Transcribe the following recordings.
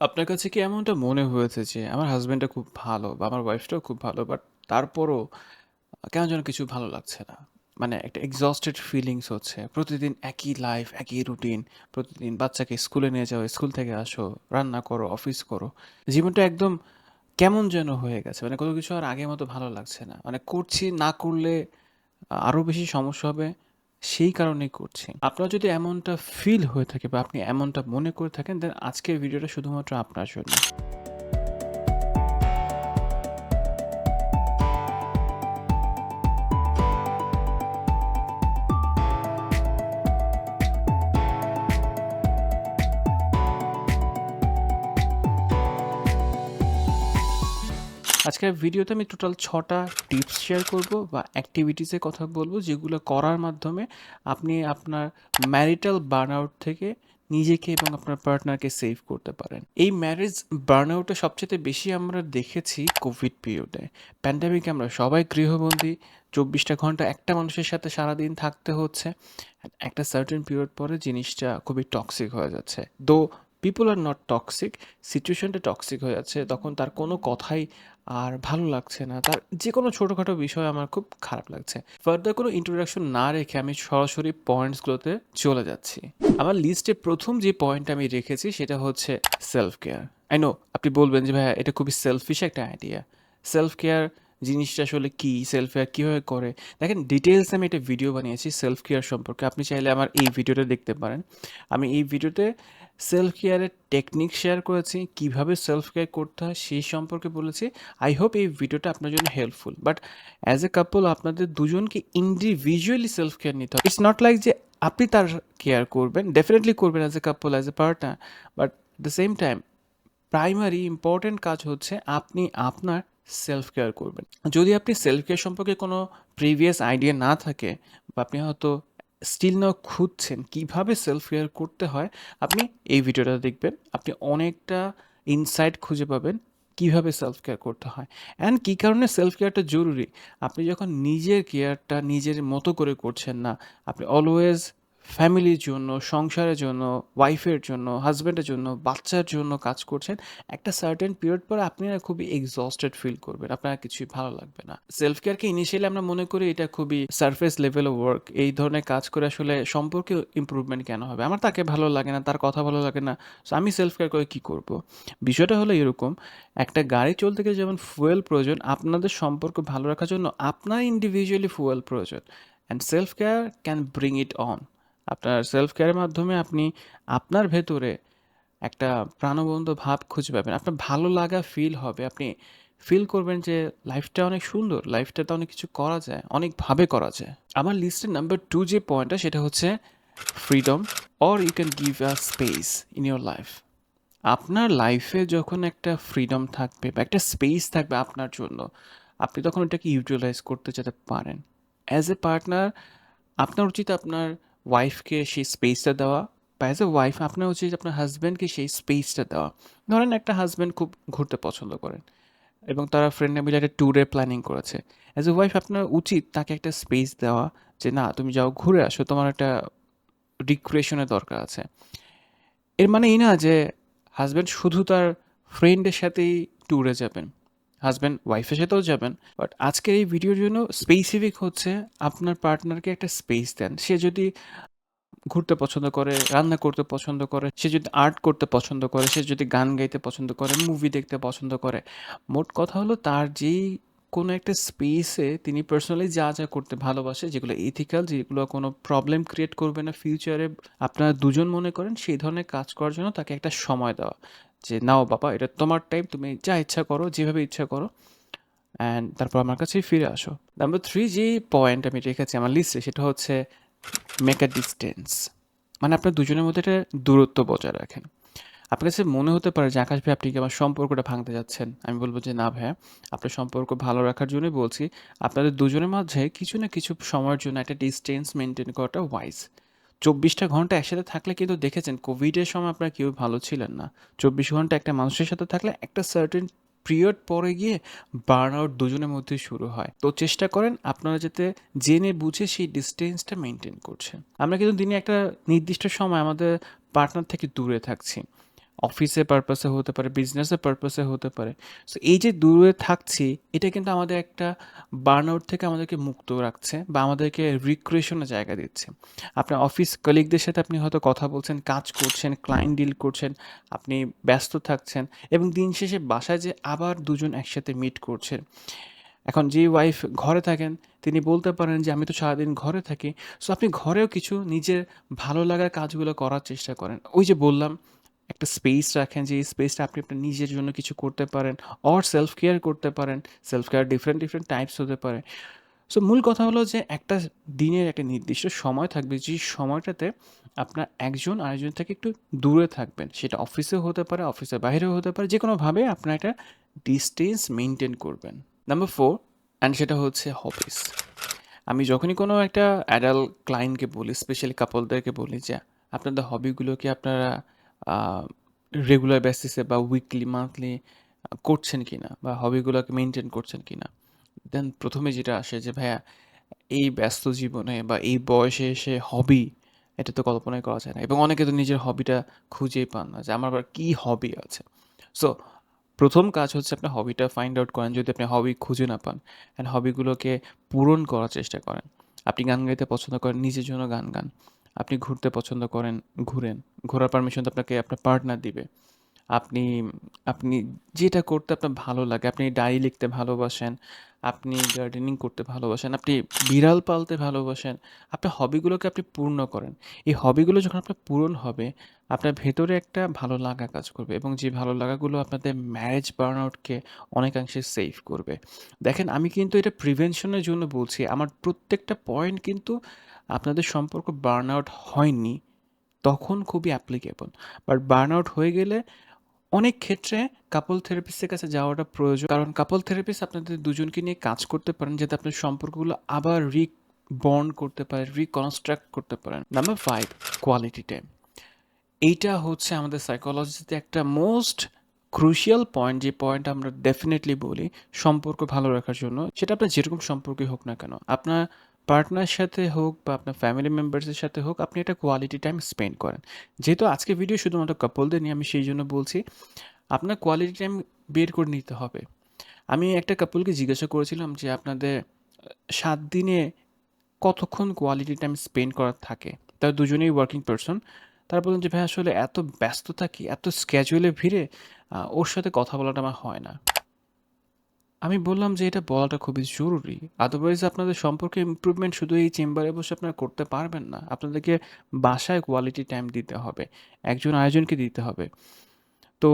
আপনার কাছে কি এমনটা মনে হয়েছে যে আমার হাসব্যান্ডটা খুব ভালো বা আমার ওয়াইফটাও খুব ভালো বাট তারপরও কেন যেন কিছু ভালো লাগছে না? মানে একটা এক্সস্টেড ফিলিংস হচ্ছে। প্রতিদিন একই লাইফ একই রুটিন প্রতিদিন বাচ্চাকে স্কুলে নিয়ে যাও স্কুল থেকে আসো, রান্না করো অফিস করো। জীবনটা একদম কেমন যেন হয়ে গেছে। মানে কোনো কিছু আর আগের মতো ভালো লাগছে না। মানে করছি, না করলে আরও বেশি সমস্যা হবে। সেই কারণে করছি। আপনার যদি এমনটা ফিল হয়ে থাকে বা আপনি এমনটা মনে করে থাকেন দেন আজকের ভিডিওটা শুধুমাত্র আপনার জন্য। আজকের ভিডিওতে আমি টোটাল ছটা টিপস শেয়ার করব বা অ্যাক্টিভিটিসের কথা বলব, যেগুলো করার মাধ্যমে আপনি আপনার ম্যারিটাল বার্নআউট থেকে নিজেকে এবং আপনার পার্টনারকে সেভ করতে পারেন। এই ম্যারেজ বার্নআউটে সবচেয়ে বেশি আমরা দেখেছি কোভিড পিরিয়ডে প্যান্ডামিকে আমরা সবাই গৃহবন্দী, চব্বিশটা ঘণ্টা একটা মানুষের সাথে সারাদিন থাকতে হচ্ছে একটা সার্টেন পিরিয়ড পরে জিনিসটা খুবই টক্সিক হয়ে যাচ্ছে। Though people are not toxic সিচুয়েশনটা টক্সিক হয়ে যাচ্ছে, তখন তার কোনো কথাই আর ভালো লাগছে না। তার যে কোনো ছোটোখাটো বিষয় আমার খুব খারাপ লাগছে। ফার্দার কোনো ইন্ট্রোডাকশন না রেখে আমি সরাসরি পয়েন্টসগুলোতে চলে যাচ্ছি। আমার লিস্টে প্রথম যে পয়েন্ট আমি রেখেছি সেটা হচ্ছে সেলফ কেয়ার আই নো আপনি বলবেন যে ভাইয়া এটা খুবই সেলফিশ একটা আইডিয়া সেলফ কেয়ার জিনিসটা আসলে কী? সেলফ কেয়ার কীভাবে করে? দেখেন ডিটেলস আমি একটা ভিডিও বানিয়েছি সেলফ কেয়ার সম্পর্কে। আপনি চাইলে আমার এই ভিডিওটা দেখতে পারেন। আমি এই ভিডিওতে সেলফ কেয়ারের টেকনিক শেয়ার করেছি, কীভাবে সেলফ কেয়ার করতে হয় সেই সম্পর্কে বলেছি। আই হোপ এই ভিডিওটা আপনার জন্য helpful but as a couple আপনাদের দুজনকে ইন্ডিভিজুয়ালি সেলফ কেয়ার নিতে হবে। ইটস নট লাইক যে আপনি তার কেয়ার করবেন ডেফিনেটলি করবেন as a couple as a partner but the same time primary important কাজ হচ্ছে আপনি আপনার সেলফ কেয়ার করবেন। যদি আপনি সেলফ কেয়ার সম্পর্কে কোনো প্রিভিয়াস আইডিয়া না থাকে, বা আপনি হয়তো স্টিল নাও খুঁজছেন কীভাবে সেলফ কেয়ার করতে হয়, আপনি এই ভিডিওটা দেখবেন, আপনি অনেকটা ইনসাইট খুঁজে পাবেন কীভাবে সেলফ কেয়ার করতে হয় অ্যান্ড কী কারণে সেলফ কেয়ারটা জরুরি? আপনি যখন নিজের কেয়ারটা নিজের মতো করে করছেন না, আপনি অলওয়েজ ফ্যামিলির জন্য, সংসারের জন্য ওয়াইফের জন্য হাজব্যান্ডের জন্য, বাচ্চার জন্য কাজ করছেন, একটা সার্টেন পিরিয়ড পরে আপনারা খুবই এক্সস্টেড ফিল করবেন, আপনার কিছুই ভালো লাগবে না। সেলফ কেয়ারকে ইনিশিয়ালি আমরা মনে করি এটা খুবই সারফেস লেভেল ওয়ার্ক এই ধরনের কাজ করে আসলে সম্পর্কে ইম্প্রুভমেন্ট কেন হবে? আমার তাকে ভালো লাগে না, তার কথা ভালো লাগে না আমি সেলফ কেয়ার করে কী করব? বিষয়টা হলো এরকম, একটা গাড়ি চলতে গেলে যেমন ফুয়েল প্রয়োজন, আপনাদের সম্পর্ক ভালো রাখার জন্য আপনার ইন্ডিভিজুয়ালি ফুয়েল প্রয়োজন and self care can bring it on আপনার সেলফ কেয়ারের মাধ্যমে আপনি আপনার ভেতরে একটা প্রাণবন্ত ভাব খুঁজে পাবেন। আপনার ভালো লাগা ফিল হবে। আপনি ফিল করবেন যে লাইফটা অনেক সুন্দর লাইফটাতে অনেক কিছু করা যায়, অনেকভাবে করা যায়। আমার লিস্টের নাম্বার টু যে পয়েন্টটা সেটা হচ্ছে freedom or you can give a space in your life আপনার লাইফে যখন একটা ফ্রিডম থাকবে বা একটা স্পেস থাকবে আপনার জন্য, আপনি তখন ওটাকে ইউটিলাইজ করতে যেতে পারেন। অ্যাজ এ পার্টনার আপনার উচিত আপনার ওয়াইফকে সেই স্পেসটা দেওয়া, বা অ্যাজ এ ওয়াইফ আপনার উচিত আপনার হাজব্যান্ডকে সেই স্পেসটা দেওয়া। ধরেন একটা হাজব্যান্ড খুব ঘুরতে পছন্দ করেন, এবং তারা ফ্রেন্ডরা মিলে একটা ট্যুরের প্ল্যানিং করেছে। অ্যাজ এ ওয়াইফ আপনার উচিত তাকে একটা স্পেস দেওয়া যে, না, তুমি যাও ঘুরে আসো, তোমার একটা রিক্রিয়েশনের দরকার আছে। এর মানে এই না যে হাজব্যান্ড শুধু তার ফ্রেন্ডের সাথেই ট্যুরে যাবেন। হাজব্যান্ড ওয়াইফের সাথেও যাবেন বাট আজকের এই ভিডিওর জন্য স্পেসিফিক হচ্ছে আপনার পার্টনারকে একটা স্পেস দেন। সে যদি ঘুরতে পছন্দ করে, রান্না করতে পছন্দ করে, সে যদি আর্ট করতে পছন্দ করে, সে যদি গান গাইতে পছন্দ করে মুভি দেখতে পছন্দ করে, মোট কথা হলো তার যেই কোনো একটা স্পেসে তিনি পার্সোনালি যা যা করতে ভালোবাসে, যেগুলো এথিক্যাল যেগুলো কোনো প্রবলেম ক্রিয়েট করবে না ফিউচারে আপনারা দুজন মনে করেন, সেই ধরনের কাজ করার জন্য তাকে একটা সময় দেওয়া। যে, নাও বাবা, এটা তোমার টাইম তুমি যা ইচ্ছা করো, যেভাবে ইচ্ছা করো অ্যান্ড তারপর আমার কাছে ফিরে আসো। নাম্বার থ্রি যে পয়েন্ট আমি রেখেছি আমার লিস্টে সেটা হচ্ছে মেক আ ডিস্টেন্স মানে আপনার দুজনের মধ্যে একটা দূরত্ব বজায় রাখেন। আপনার কাছে মনে হতে পারে যে, আকাশ ভাই, আপনি কি আমার সম্পর্কটা ভাঙতে যাচ্ছেন? আমি বলব যে, না ভাইয়া, আপনার সম্পর্ক ভালো রাখার জন্যই বলছি। আপনাদের দুজনের মাঝে কিছু না কিছু সময়ের জন্য একটা ডিস্টেন্স মেনটেন করাটা ওয়াইজ চব্বিশটা ঘণ্টা একসাথে থাকলে কিন্তু দেখেছেন কোভিডের সময় আপনারা কেউ ভালো ছিলেন না। চব্বিশ ঘণ্টা একটা মানুষের সাথে থাকলে একটা সার্টেন পিরিয়ড পরে গিয়ে বার্ন আউট দুজনের মধ্যে শুরু হয়। তো চেষ্টা করেন আপনারা যাতে জেনে বুঝে সেই ডিস্টেন্সটা মেনটেন করছেন। আমরা কিন্তু দিনে একটা নির্দিষ্ট সময় আমাদের পার্টনার থেকে দূরে থাকছি। অফিসের পারপাসে হতে পারে বিজনেসের পারপাসে হতে পারে। সো এই যে দূরে থাকছি, এটা কিন্তু আমাদের একটা বার্নআউট থেকে আমাদেরকে মুক্ত রাখছে বা আমাদেরকে রিক্রিয়েশনের জায়গা দিচ্ছে। আপনার অফিস কলিগদের সাথে আপনি হয়তো কথা বলছেন, কাজ করছেন ক্লায়েন্ট ডিল করছেন, আপনি ব্যস্ত থাকছেন এবং দিন শেষে বাসায় যে আবার দুজন একসাথে মিট করছেন। এখন যে ওয়াইফ ঘরে থাকেন, তিনি বলতে পারেন যে, আমি তো সারাদিন ঘরে থাকি। সো আপনি ঘরেও কিছু নিজের ভালো লাগার কাজগুলো করার চেষ্টা করেন। ওই যে বললাম একটা স্পেস রাখেন যে স্পেসটা আপনি আপনার নিজের জন্য কিছু করতে পারেন অর সেলফ কেয়ার করতে পারেন। Self care different different types হতে পারে। সো মূল কথা হলো যে একটা দিনের একটা নির্দিষ্ট সময় থাকবে, যে সময়টাতে আপনার একজন আরেকজন থেকে একটু দূরে থাকবেন। সেটা অফিসেও হতে পারে অফিসের বাইরেও হতে পারে যে কোনোভাবে আপনার একটা ডিস্টেন্স মেনটেন করবেন। নাম্বার ফোর অ্যান্ড সেটা হচ্ছে হবিস আমি যখনই কোনো একটা অ্যাডাল্ট ক্লায়েন্টকে বলি স্পেশালি কাপলদেরকে বলি যে, আপনাদের হবিগুলোকে আপনারা রেগুলার বেসিসে বা উইকলি মান্থলি করছেন কি না বা হবিগুলোকে মেনটেন করছেন কি না দেন প্রথমে যেটা আসে যে, ভাইয়া, এই ব্যস্ত জীবনে বা এই বয়সে এসে হবি এটা তো কল্পনাই করা যায় না। এবং অনেকে তো নিজের হবিটা খুঁজেই পান না যে, আমার আবার কী হবি আছে? সো প্রথম কাজ হচ্ছে আপনার হবিটা ফাইন্ড আউট করেন যদি আপনি হবি খুঁজে না পান অ্যান্ড হবিগুলোকে পূরণ করার চেষ্টা করেন। আপনি গান গাইতে পছন্দ করেন, নিজের জন্য গান গান। আপনি ঘুরতে পছন্দ করেন, ঘুরেন। ঘোরার পারমিশন তো আপনাকে আপনার পার্টনার দিবে। আপনি আপনি যেটা করতে আপনার ভালো লাগে, আপনি ডায়েরি লিখতে ভালোবাসেন, আপনি গার্ডেনিং করতে ভালোবাসেন, আপনি বিড়াল পালতে ভালোবাসেন, আপনার হবিগুলোকে আপনি পূর্ণ করেন। এই হবিগুলো যখন আপনার পূরণ হবে, আপনার ভেতরে একটা ভালো লাগা কাজ করবে এবং যে ভালো লাগাগুলো আপনাদের ম্যারেজ বার্ন আউটকে অনেকাংশে সেভ করবে। দেখেন, আমি কিন্তু এটা প্রিভেনশনের জন্য বলছি। আমার প্রত্যেকটা পয়েন্ট কিন্তু আপনাদের সম্পর্ক বার্ন আউট হয়নি, তখন খুবই অ্যাপ্লিকেবল বাট বার্ন আউট হয়ে গেলে অনেক ক্ষেত্রে কাপল থেরাপিস্টের কাছে যাওয়াটা প্রয়োজন। কারণ কাপল থেরাপিস্ট আপনাদের দুজনকে নিয়ে কাজ করতে পারেন, যাতে আপনার সম্পর্কগুলো আবার রি বন্ড করতে পারে রিকনস্ট্রাক্ট করতে পারেন। নাম্বার ফাইভ কোয়ালিটি টাইম এইটা হচ্ছে আমাদের সাইকোলজিতে একটা মোস্ট ক্রুশিয়াল পয়েন্ট যে পয়েন্ট আমরা ডেফিনেটলি বলি সম্পর্ক ভালো রাখার জন্য। সেটা আপনার যেরকম সম্পর্কই হোক না কেন। আপনার পার্টনার সাথে হোক বা আপনার ফ্যামিলি মেম্বার্সের সাথে হোক, আপনি একটা কোয়ালিটি টাইম স্পেন্ড করেন। যেহেতু আজকে ভিডিও শুধুমাত্র কাপলদের নিয়ে আমি সেই জন্য বলছি, আপনার কোয়ালিটি টাইম বের করে নিতে হবে। আমি একটা কাপলকে জিজ্ঞাসা করেছিলাম যে আপনাদের সাত দিনে কতক্ষণ কোয়ালিটি টাইম স্পেন্ড করার থাকে? তার দুজনেই ওয়ার্কিং পারসন তারা বললেন যে, ভাই, আসলে এত ব্যস্ত থাকি এত স্ক্যাজুয়ালে ভিড়ে ওর সাথে কথা বলাটা আমার হয় না। আমি বললাম যে এটা বলাটা খুবই জরুরি। আদারওয়াইজ আপনাদের সম্পর্কে ইমপ্রুভমেন্ট শুধু এই চেম্বারে বসে আপনারা করতে পারবেন না। আপনাদেরকে বাসায় কোয়ালিটি টাইম দিতে হবে, একজন আয়োজনকে দিতে হবে। তো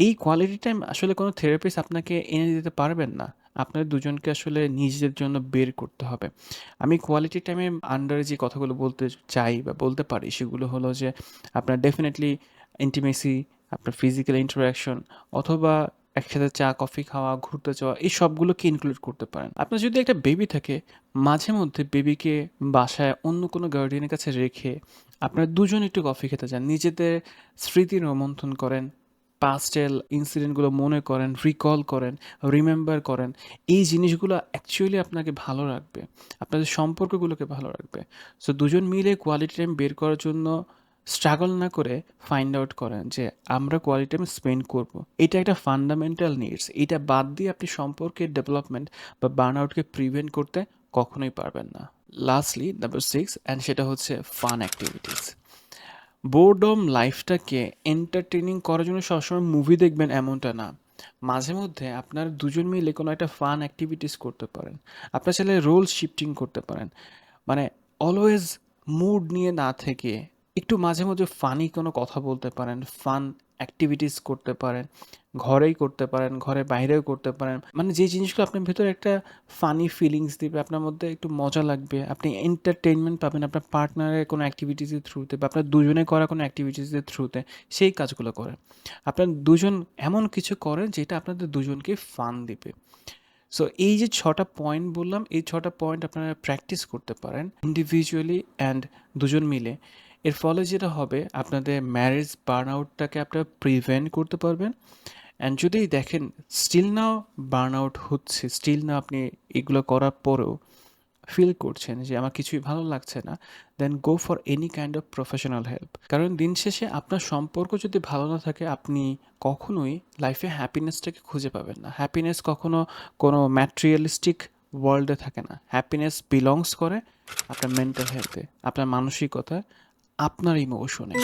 এই কোয়ালিটি টাইম আসলে কোনো থেরাপিস্ট আপনাকে এনে দিতে পারবেন না। আপনাদের দুজনকে আসলে নিজেদের জন্য বের করতে হবে। আমি কোয়ালিটি টাইমে আন্ডারে যে কথাগুলো বলতে চাই বা বলতে পারি, সেগুলো হলো যে আপনার ডেফিনেটলি ইন্টিমেসি আপনার ফিজিক্যাল ইন্টারাকশন অথবা একসাথে চা, কফি খাওয়া, ঘুরতে যাওয়া, এই সবগুলোকে ইনক্লুড করতে পারেন। আপনার যদি একটা বেবি থাকে, মাঝে মধ্যে বেবিকে বাসায় অন্য কোনো গার্ডিয়ানের কাছে রেখে আপনার দুজন একটু কফি খেতে যান। নিজেদের স্মৃতি রোমন্থন করেন পাস্টেল ইনসিডেন্টগুলো মনে করেন রিকল করেন রিমেম্বার করেন। এই জিনিসগুলো অ্যাকচুয়ালি আপনাকে ভালো রাখবে। আপনাদের সম্পর্কগুলোকে ভালো রাখবে। সো দুজন মিলে কোয়ালিটি টাইম বের করার জন্য স্ট্রাগল না করে ফাইন্ড আউট করেন যে আমরা কোয়ালিটি টাইম স্পেন্ড করব। এটা একটা ফান্ডামেন্টাল নিডস এটা বাদ দিয়ে আপনি সম্পর্কের ডেভেলপমেন্ট বা বার্ন আউটকে প্রিভেন্ট করতে কখনোই পারবেন না। লাস্টলি নাম্বার সিক্স অ্যান্ড সেটা হচ্ছে ফান অ্যাক্টিভিটিস বোর্ডম লাইফটাকে এন্টারটেনিং করার জন্য সবসময় মুভি দেখবেন এমনটা না। মাঝে মধ্যে আপনার দুজন মিলে কোনো একটা ফান অ্যাক্টিভিটিস করতে পারেন। আপনার ছেলে রোল শিফটিং করতে পারেন। মানে অলওয়েজ মুড নিয়ে না থেকে একটু মাঝে মধ্যে ফানি কোনো কথা বলতে পারেন ফান অ্যাক্টিভিটিস করতে পারেন, ঘরেই করতে পারেন, ঘরে বাইরেও করতে পারেন। মানে যে জিনিসগুলো আপনার ভেতরে একটা ফানি ফিলিংস দিবে, আপনার মধ্যে একটু মজা লাগবে, আপনি এন্টারটেনমেন্ট পাবেন আপনার পার্টনারের কোনো অ্যাক্টিভিটিসের থ্রুতে বা আপনার দুজনে করা কোনো অ্যাক্টিভিটিসের থ্রুতে সেই কাজগুলো করেন আপনার দুজন এমন কিছু করেন যেটা আপনাদের দুজনকে ফান দিবে। সো এই যে ছটা পয়েন্ট বললাম, এই ছটা পয়েন্ট আপনারা প্র্যাকটিস করতে পারেন ইন্ডিভিজুয়ালি অ্যান্ড দুজন মিলে। এর ফলে যেটা হবে, আপনাদের ম্যারেজ বার্ন আউটটাকে আপনারা প্রিভেন্ট করতে পারবেন। অ্যান্ড যদি দেখেন স্টিল নাও বার্ন আউট হচ্ছে স্টিল না আপনি এগুলো করার পরেও ফিল করছেন যে আমার কিছুই ভালো লাগছে না then go for any kind of professional help কারণ দিন শেষে আপনার সম্পর্ক যদি ভালো না থাকে, আপনি কখনোই লাইফে হ্যাপিনেসটাকে খুঁজে পাবেন না। হ্যাপিনেস কখনো কোনো ম্যাটেরিয়ালিস্টিক ওয়ার্ল্ডে থাকে না। হ্যাপিনেস বিলংস করে আপনার মেন্টাল হেলথে আপনার মানসিকতায়। আপনার ইমোশনে